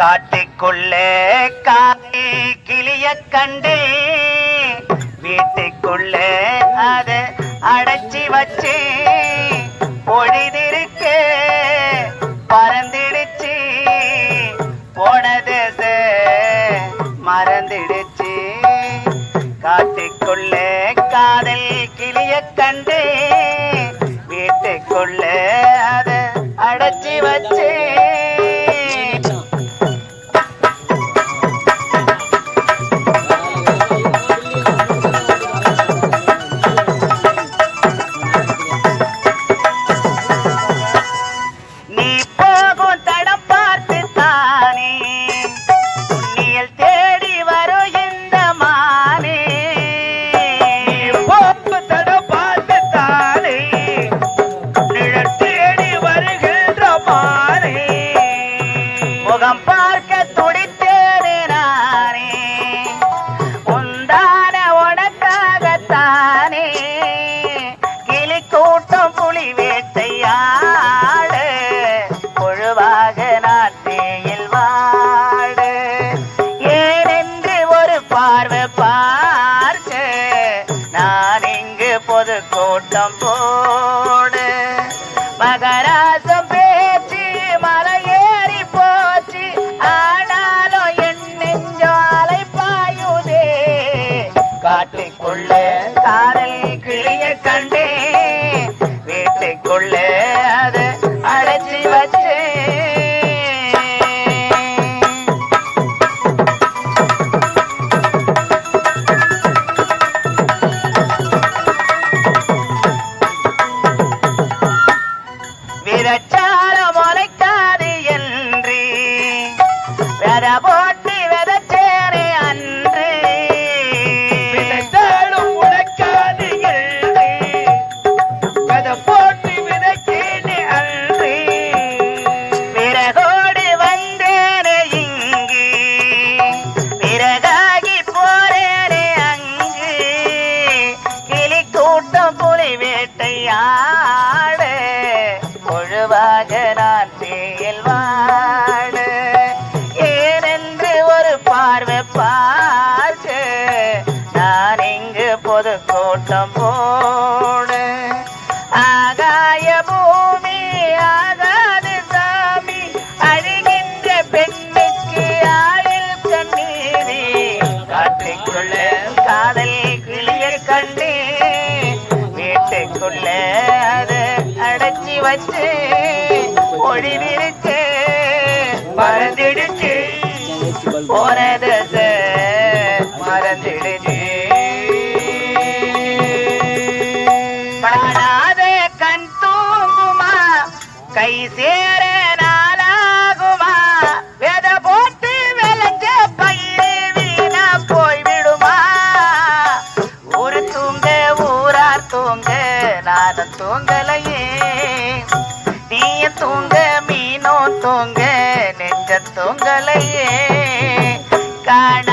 காட்டுக்குள்ளே காதை கிளிய கண்டே வீட்டுக்குள்ளே அத அடைச்சி வச்சு பொழுதிருக்கு பறந்துடுச்சு. போனது மறந்துடுச்சு. காட்டுக்குள்ளே காதல் கிளிய கண்டு பார்க்க நான் இங்கு பொது கூட்டம் போடு. மகராசம் பேச்சு மலையேறி போச்சு. ஆனாலும் என் நெஞ்சம் பாயுதே. காட்டுக்குள்ள காதல் கிளிய கண்டே. ஆகாய பூமி ஆகாது சாமி அழுகின்ற பெண்ணுக்கு ஆயில் கண்ணீரே. காட்டுக்குள்ள காதல் கிளிய கண்டு வீட்டுக்குள்ள அது அடைச்சி வச்சு ஒளிவிருக்கு மறந்துடுச்சு. போனது மறந்துடுச்சு கை சேர நாளாகுமா? வெத போட்டு விளைஞ்ச பயிறு வீணா போய்விடுமா? ஊரு தூங்க ஊரார் தூங்க நானும் தூங்கலையே. நீய தூங்க மீனோ தூங்க நெஞ்ச தூங்கலையே. காண